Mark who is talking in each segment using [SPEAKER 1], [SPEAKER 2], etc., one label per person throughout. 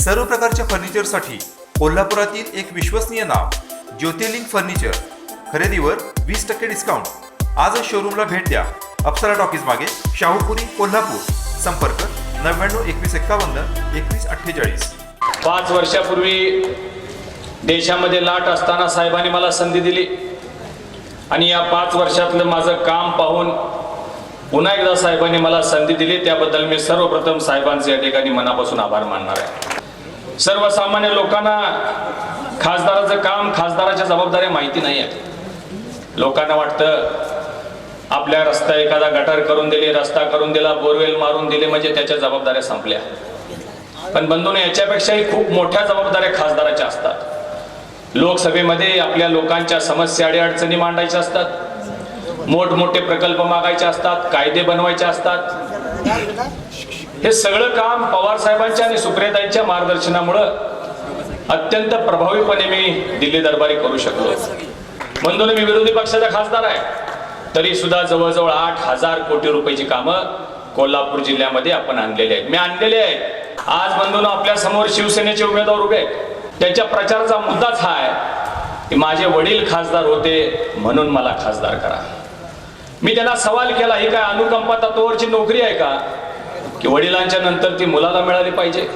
[SPEAKER 1] सर्व प्रकारच्या फर्निचरसाठी कोल्हापुरातील एक विश्वसनीय नाव ज्योतिर्लिंग फर्निचर. खरेदीवर वीस टक्के डिस्काउंट आजच शोरूमला भेट द्या. अप्सरा टॉकीज मागे शाहूपुरी कोल्हापूर. संपर्क नव्याण्णव एकवीस एक्कावन्न एकवीस अठ्ठेचाळीस.
[SPEAKER 2] पाच वर्षापूर्वी देशामध्ये लाट असताना साहेबांनी मला संधी दिली. आणि या पाच वर्षातलं माझं काम पाहून पुन्हा एकदा साहेबांनी मला संधी दिली. त्याबद्दल मी सर्वप्रथम साहेबांचे या ठिकाणी मनापासून आभार मानणार आहे. सर्वसामान्य लोकांना खासदाराचं काम खासदाराच्या जबाबदाऱ्या माहिती नाही आहेत लोकांना वाटतं आपल्या रस्ता एखादा गटार करून दिले रस्ता करून दिला बोरवेल मारून दिले म्हणजे त्याच्या जबाबदाऱ्या संपल्या. पण बंधून याच्यापेक्षाही खूप मोठ्या जबाबदाऱ्या खासदाराच्या असतात. लोकसभेमध्ये आपल्या लोकांच्या समस्या अडीअडचणी मांडायच्या असतात. मोठमोठे प्रकल्प मागायचे असतात कायदे बनवायचे असतात. हे सगळं काम पवार साहेबांच्या आणि सुप्रियाताईंच्या मार्गदर्शनामुळं अत्यंत प्रभावीपणे मी दिल्ली दरबारी करू शकलो. म्हणून मी विरोधी पक्षाचा खासदार आहे. तरी सुद्धा जवळजवळ आठ हजार कोटी रुपयाची कामं कोल्हापूर जिल्ह्यामध्ये आपण आणलेले आहेत. मी आणलेले आहेत. आज बंधून आपल्यासमोर शिवसेनेचे उमेदवार उभे आहेत. त्यांच्या प्रचाराचा मुद्दाच हा आहे की माझे वडील खासदार होते म्हणून मला खासदार करा. मी त्यांना सवाल केला ही काय अनुकंपा तत्वावरची नोकरी आहे का? की वडिलांच्या नंतर ती मुलाला मिळाली पाहिजे.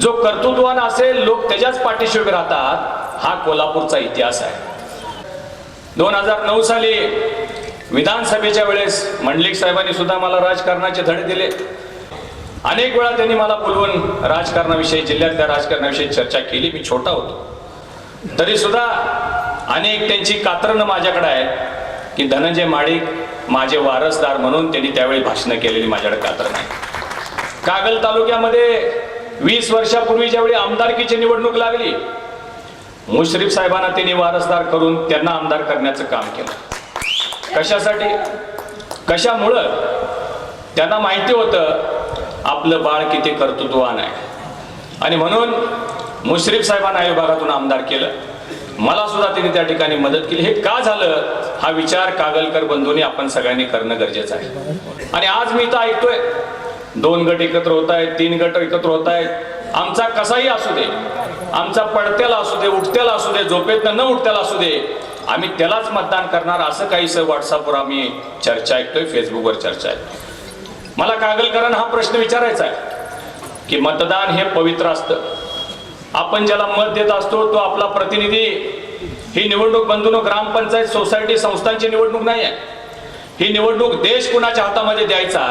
[SPEAKER 2] जो कर्तृत्वान असेल लोक त्याच्याच पाठीशी उभे राहतात हा कोल्हापूरचा इतिहास आहे. दोन हजार नऊ साली विधानसभेच्या वेळेस मंडलिक साहेबांनी सुद्धा मला राजकारणाचे धडे दिले. अनेक वेळा त्यांनी मला बोलवून राजकारणाविषयी जिल्ह्यातल्या राजकारणाविषयी चर्चा केली. मी छोटा होतो. तरी सुद्धा अनेक त्यांची कात्रणं माझ्याकडे आहे की धनंजय माळिक माझे वारसदार म्हणून त्यांनी त्यावेळी भाषणं केलेली माझ्याकडे कात्रण आहे कागल तालुक्यामध्ये वीस वर्षापूर्वी ज्यावेळी आमदारकीची निवडणूक लागली मुश्रीफ साहेबांना त्यांनी वारसदार करून त्यांना आमदार करण्याचं काम केलं. कशासाठी? कशामुळं? त्यांना माहिती होतं आपलं बाळ किती कर्तृत्ववान आहे. आणि म्हणून मुश्रीफ साहेबांना या विभागातून आमदार केलं. मला सुद्धा त्यांनी त्या ठिकाणी मदत केली. हे का झालं? हा विचार कागलकर बंधूंनी आपण सगळ्यांनी करणं गरजेचं आहे. आणि आज मी इथं ऐकतोय दोन गट एकत्र होत आहेत तीन गट एकत्र होत आहेत आमचा कसाही असू दे आमचा पडत्याला असू दे उठत्याला असू दे झोपेतनं न उठत्याला असू दे आम्ही त्यालाच मतदान करणार असं काहीसं व्हॉट्सअपवर आम्ही चर्चा ऐकतोय फेसबुकवर चर्चा आहे. मला कागलकरांना हा प्रश्न विचारायचा आहे की मतदान हे पवित्र असतं. आपण ज्याला मत देत असतो तो आपला प्रतिनिधी. ही निवडणूक बंधून ग्रामपंचायत सोसायटी संस्थांची निवडणूक नाही आहे. ही निवडणूक देश कुणाच्या हातामध्ये द्यायचा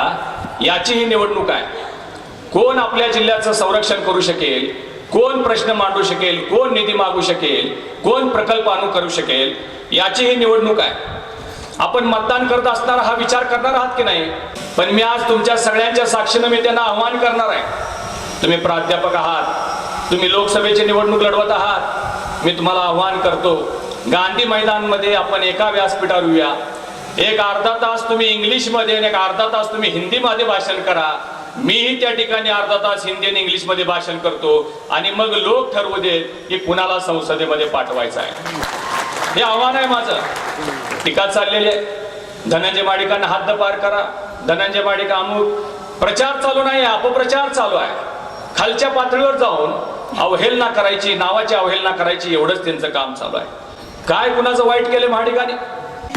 [SPEAKER 2] याची ही निवडणूक आहे. कोण आपल्या जिल्ह्याचं संरक्षण करू शकेल कोण प्रश्न मांडू शकेल कोण निधी मागू शकेल कोण प्रकल्प आणू करू शकेल याची ही निवडणूक आहे. आपण मतदान करत असताना हा विचार करणार आहात की नाही? पण मी आज तुमच्या सगळ्यांच्या साक्षीनं मी त्यांना आव्हान करणार आहे. तुम्ही प्राध्यापक आहात तुम्ही लोकसभेची निवडणूक लढवत आहात. मी तुम्हाला आव्हान करतो गांधी मैदानमध्ये आपण एका व्यासपीठावर येऊया. एक अर्धा तास तुम्ही इंग्लिशमध्ये आणि एक अर्धा तास तुम्ही हिंदीमध्ये भाषण करा. मीही त्या ठिकाणी अर्धा तास हिंदी आणि इंग्लिशमध्ये भाषण करतो आणि मग लोक ठरवू देत की कुणाला संसदेमध्ये पाठवायचं आहे. हे आव्हान आहे माझं. टीका चाललेली आहे. धनंजय माडिकांना हद्द पार करा. धनंजय माडिका अमुक. प्रचार चालू नाही अपप्रचार चालू आहे. खालच्या पातळीवर जाऊन अवहेलना करायची नावाची अवहेलना करायची एवढंच त्यांचं काम चालू आहे. काय कुणाचं वाईट केलं महाडिकाने